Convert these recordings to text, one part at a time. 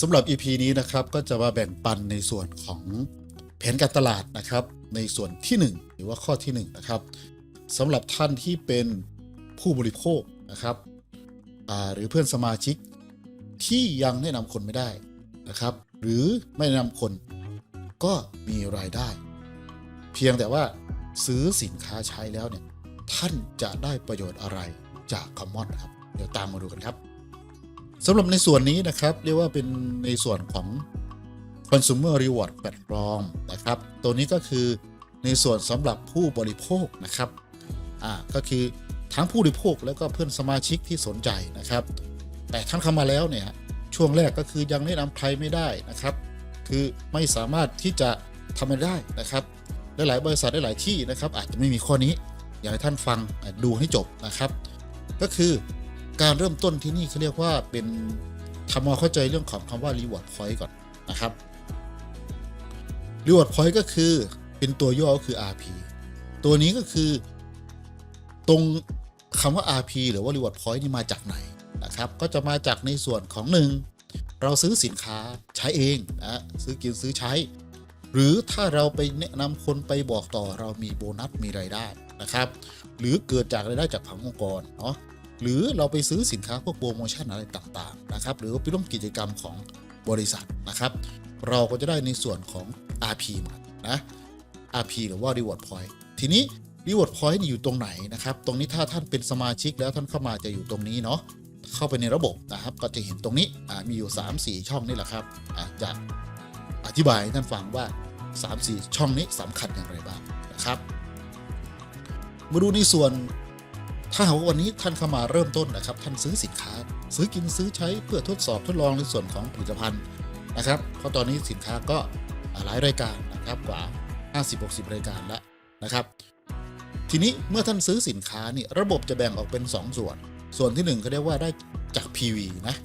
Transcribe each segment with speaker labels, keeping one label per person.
Speaker 1: สำหรับ EP นี้นะครับก็จะมาแบ่งปันในส่วนของแผนการตลาดนะครับ ในส่วนที่ 1 หรือว่าข้อที่1นะครับสำหรับท่านที่เป็นผู้บริโภคนะครับหรือเพื่อนสมาชิกที่ยังแนะนำคนไม่ได้นะครับ หรือไม่แนะนำคนก็มีรายได้ เพียงแต่ว่าซื้อสินค้าใช้แล้วเนี่ยท่านจะได้ประโยชน์อะไรจากคอมมอนครับ เดี๋ยวตามมาดูกันครับ สำหรับในส่วนนี้นะครับ เรียกว่าเป็นในส่วนของ consumer reward platform นะครับ ตัวนี้ก็คือในส่วนสำหรับผู้บริโภคนะครับอ่าก็คือทั้งผู้บริโภคแล้วก็เพื่อนสมาชิกที่สนใจนะครับ แต่ท่านเข้ามาแล้วเนี่ยช่วงแรกก็คือยังแนะนำใครไม่ได้นะครับ คือไม่สามารถที่จะทำได้นะครับหลายบริษัทหลายที่นะครับ อาจจะไม่มีข้อนี้ อยากให้ท่านฟังดูให้จบนะครับ ก็คือ การเริ่มต้นที่นี่เขาเรียกว่าเป็นทำความเข้าใจเรื่องของคำว่า reward point ก่อนนะครับ reward point ก็คือเป็นตัวย่อก็คือ RP ตัวนี้ก็คือตรงคำว่า RP หรือว่า reward point นี่มาจากไหนนะครับ ก็จะมาจากในส่วนของหนึ่งเราซื้อสินค้าใช้เองนะซื้อกินซื้อใช้ หรือถ้าเราไปแนะนำคนไปบอกต่อเรามีโบนัสมีรายได้นะครับ หรือเกิดจากรายได้จากผังองค์กรเนาะ หรือเราไปซื้อสินค้าพวกโปรโมชั่นอะไรต่างๆนะครับหรือว่าไปร่วมกิจกรรมของบริษัทนะครับ เราก็จะได้ในส่วนของ RP มานะ RP หรือว่า Reward Point ทีนี้ Reward Point อยู่ตรงไหนนะครับ ตรงนี้ถ้าท่านเป็นสมาชิกแล้วท่านเข้ามาจะอยู่ตรงนี้เนาะเข้าไปในระบบนะครับ ก็จะเห็นตรงนี้มีอยู่ 3-4 ช่องนี่แหละครับอาจะอธิบายให้ท่านฟังว่า 3-4 ช่องนี้สำคัญอย่างไรบ้างนะครับ มาดูในส่วน ถ้าหากว่าวันนี้ท่านเข้ามาเริ่มต้นนะครับ ท่านซื้อสินค้า ซื้อกินซื้อใช้เพื่อทดสอบทดลองในส่วนของผลิตภัณฑ์นะครับ เพราะตอนนี้สินค้าก็หลายรายการนะครับกว่า 50-60 รายการแล้วนะครับ ทีนี้เมื่อท่านซื้อสินค้านี่ระบบจะแบ่งออกเป็น 2 ส่วน ส่วนที่1ก็เรียกว่าได้จาก PV นะ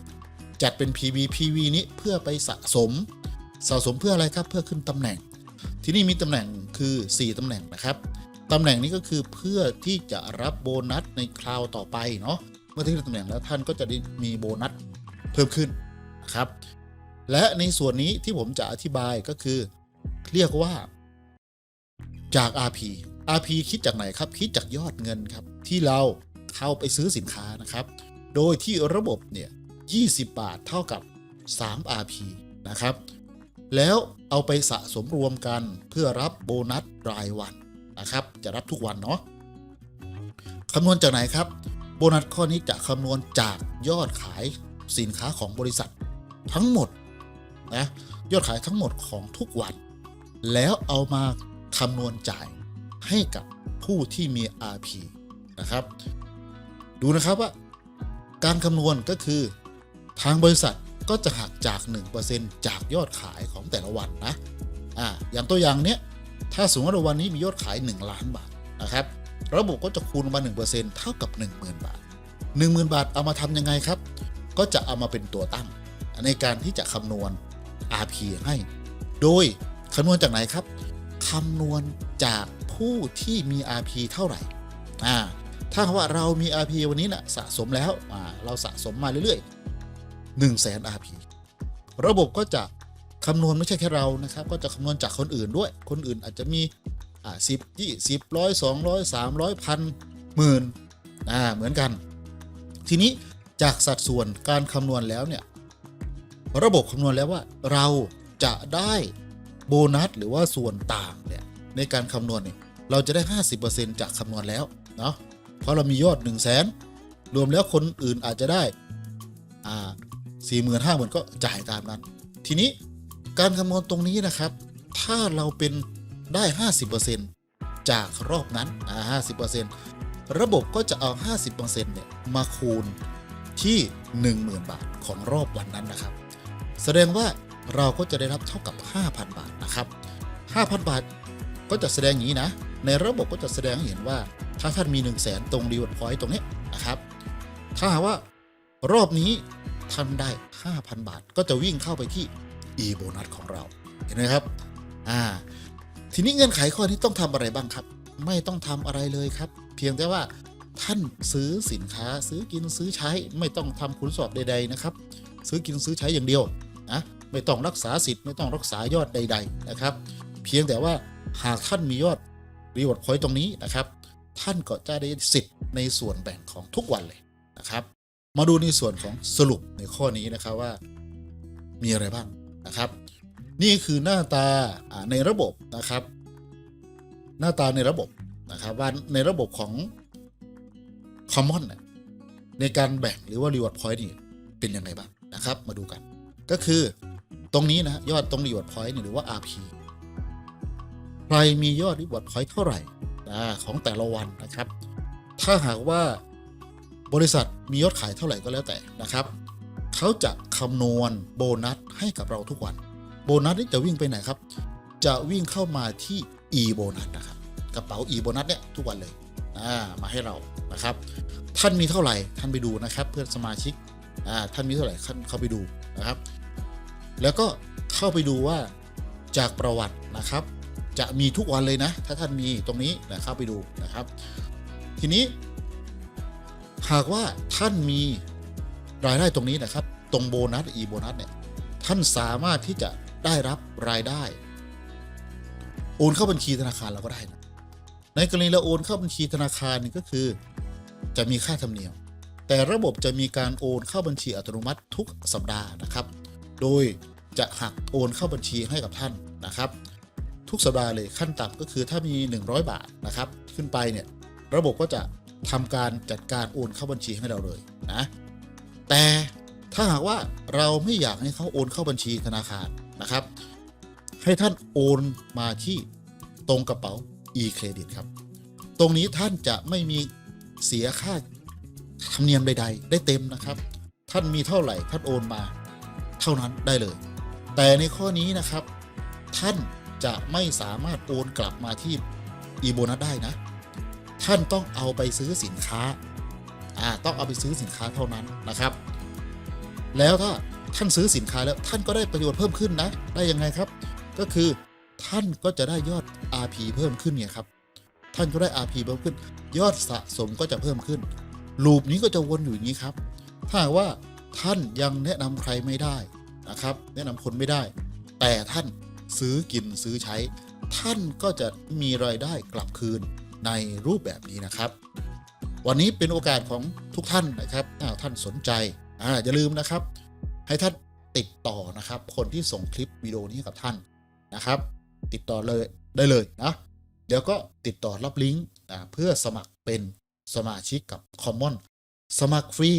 Speaker 1: จัดเป็น PV PV นี้เพื่อไปสะสม สะสมเพื่ออะไรครับเพื่อขึ้นตำแหน่ง ที่นี่มีตำแหน่งคือ 4ตำแหน่งนะครับ ตำแหน่งนี้ก็คือเพื่อที่จะรับโบนัสในคราวต่อไปเนาะเมื่อที่ได้ตำแหน่งแล้วท่านก็จะได้มีโบนัสเพิ่มขึ้นนะครับ และในส่วนนี้ที่ผมจะอธิบายก็คือ เรียกว่าจาก RP RP คิดจากไหนครับ คิดจากยอดเงินครับ ที่เราเข้าไปซื้อสินค้านะครับ โดยที่ระบบเนี่ย20 บาทเท่ากับ 3 RP นะครับ แล้วเอาไปสะสมรวมกันเพื่อรับโบนัสรายวัน นะครับ จะรับทุกวันเนาะคำนวณจากไหนครับ โบนัสข้อนี้จะคำนวณจากยอดขายสินค้าของบริษัททั้งหมดนะยอดขายทั้งหมดของทุกวัน แล้วเอามาคำนวณจ่ายให้กับผู้ที่มี RP นะครับ ดูนะครับว่า การคำนวณก็คือทางบริษัทก็จะหักจาก 1%จากยอดขายของแต่ละวันนะอ่าอย่างตัวอย่างเนี้ย ถ้าสมมติว่าวันนี้มียอดขาย 1 ล้านบาทนะครับ ระบบก็จะคูณมา 1%เท่ากับ 10,000 บาท 10,000 บาทเอามาทำยังไงครับ ก็จะเอามาเป็นตัวตั้ง ในการที่จะคำนวณ RP ให้ โดยคำนวณจากไหนครับคำนวณจากผู้ที่มี RP เท่าไหร่อ่าถ้าว่าเรามี RP วันนี้นะสะสมแล้วอ่าเราสะสมมาเรื่อยๆ1 0 0 0 0แสน RP ระบบก็จะ คำนวณไม่ใช่แค่เรานะครับ ก็จะคำนวณจากคนอื่นด้วย คนอื่นอาจจะมีอ่าสิบยี่สิบร้อยสองร้อยสามร้อยพันหมื่นอ่าเหมือนกัน ทีนี้จากสัดส่วนการคำนวณแล้วเนี่ยระบบคำนวณแล้วว่าเราจะได้โบนัสหรือว่าส่วนต่างเนี่ยในการคำนวณเนี่ยเราจะได้ 50%จากคำนวณแล้วเนาะเพราะเรามียอด 1 0 0 0 0แสนรวมแล้วคนอื่นอาจจะได้อ่าสี่หมื่นห้าหมื่นก็จ่ายตามนั้น ทีนี้ การคำนวณตรงนี้นะครับ ถ้าเราเป็นได้ 50%จากรอบนั้นอ่า50%ระบบก็จะเอา 50%เนี่ยมาคูณที่ 10,000 บาทของรอบวันนั้นนะครับ แสดงว่าเราก็จะได้รับเท่ากับ 5,000 บาทนะครับ 5,000 บาทก็จะแสดงอย่างนี้นะ ในระบบก็จะแสดงเห็นว่าถ้าท่านมี 1 0 0 0 0แสนตรงรีวอร์ดพอยต์ตรงนี้นะครับ ถ้าหากว่ารอบนี้ท่านได้ 5,000 บาท ก็จะวิ่งเข้าไปที่ e โบนัสของเรา เห็นไหมครับ อ่า ทีนี้เงื่อนไขข้อนี้ต้องทำอะไรบ้างครับ ไม่ต้องทำอะไรเลยครับ เพียงแต่ว่าท่านซื้อสินค้าซื้อกินซื้อใช้ไม่ต้องทำคุณสอบใด ๆ นะครับ ซื้อกินซื้อใช้อย่างเดียวนะไม่ต้องรักษาสิทธิ์ไม่ต้องรักษายอดใด ๆ นะครับ เพียงแต่ว่าหากท่านมียอดรีวอร์ดพอยต์ตรงนี้นะครับ ท่านก็จะได้สิทธิ์ในส่วนแบ่งของทุกวันเลยนะครับ มาดูในส่วนของสรุปในข้อนี้นะครับว่า มีอะไรบ้าง นะครับ นี่คือหน้าตาในระบบนะครับ หน้าตาในระบบนะครับว่าในระบบของ Common เนี่ยในการแบ่งหรือว่า Reward Point นี่เป็นยังไงบ้างนะครับ มาดูกัน ก็คือตรงนี้นะยอดตรง Reward Point นี่หรือว่า RP ใครมียอด Reward Point เท่าไหร่ของแต่ละวันนะครับ ถ้าหากว่าบริษัทมียอดขายเท่าไหร่ก็แล้วแต่นะครับ เขาจะคำนวณโบนัสให้กับเราทุกวัน โบนัสนี่จะวิ่งไปไหนครับ จะวิ่งเข้ามาที่ e โบนัสนะครับ กระเป๋า e โบนัสเนี่ยทุกวันเลยอ่ามาให้เรานะครับ ท่านมีเท่าไหร่ท่านไปดูนะครับ เพื่อนสมาชิกอ่าท่านมีเท่าไหร่ท่านเข้าไปดูนะครับ แล้วก็เข้าไปดูว่าจากประวัตินะครับ จะมีทุกวันเลยนะ ถ้าท่านมีตรงนี้นะเข้าไปดูนะครับ ทีนี้ หากว่าท่านมีรายได้ตรงนี้นะครับ ตรงโบนัส e โบนัสเนี่ยท่านสามารถที่จะได้รับรายได้ โอนเข้าบัญชีธนาคารเราก็ได้นะในกรณีเราโอนเข้าบัญชีธนาคารนี่ก็คือ จะมีค่าธรรมเนียม แต่ระบบจะมีการโอนเข้าบัญชีอัตโนมัติทุกสัปดาห์นะครับ โดยจะหักโอนเข้าบัญชีให้กับท่านนะครับ ทุกสัปดาห์เลยขั้นต่ำก็คือถ้ามี 100 บาทนะครับ ขึ้นไปเนี่ยระบบก็จะทำการจัดการโอนเข้าบัญชีให้เราเลยนะ แต่ ถ้าหากว่าเราไม่อยากให้เขาโอนเข้าบัญชีธนาคารนะครับ ให้ท่านโอนมาที่ตรงกระเป๋า e-credit ครับ ตรงนี้ท่านจะไม่มีเสียค่าธรรมเนียมใด ๆ ได้เต็มนะครับ ท่านมีเท่าไหร่ท่านโอนมาเท่านั้นได้เลย แต่ในข้อนี้นะครับ ท่านจะไม่สามารถโอนกลับมาที่ e โบนัสได้นะ ท่านต้องเอาไปซื้อสินค้า อ่า ต้องเอาไปซื้อสินค้าเท่านั้นนะครับ แล้วถ้าท่านซื้อสินค้าแล้วท่านก็ได้ประโยชน์เพิ่มขึ้นนะ ได้ยังไงครับ ก็คือท่านก็จะได้ยอด RP เพิ่มขึ้นเนี่ยครับ ท่านก็ได้ RP เพิ่มขึ้น ยอดสะสมก็จะเพิ่มขึ้น ลูปนี้ก็จะวนอยู่อย่างนี้ครับ ถ้าว่าท่านยังแนะนำใครไม่ได้นะครับ แนะนำคนไม่ได้ แต่ท่านซื้อกินซื้อใช้ ท่านก็จะมีรายได้กลับคืนในรูปแบบนี้นะครับ วันนี้เป็นโอกาสของทุกท่านนะครับถ้าท่านสนใจ อ่าอย่าลืมนะครับ ให้ท่านติดต่อนะครับ คนที่ส่งคลิปวิดีโอนี้กับท่านนะครับ ติดต่อเลยได้เลยนะเดี๋ยวก็ติดต่อรับลิงก์เพื่อสมัครเป็นสมาชิกกับ Common สมัครฟรี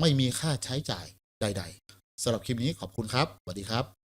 Speaker 1: ไม่มีค่าใช้จ่ายใด ๆสำหรับคลิปนี้ขอบคุณครับสวัสดีครับ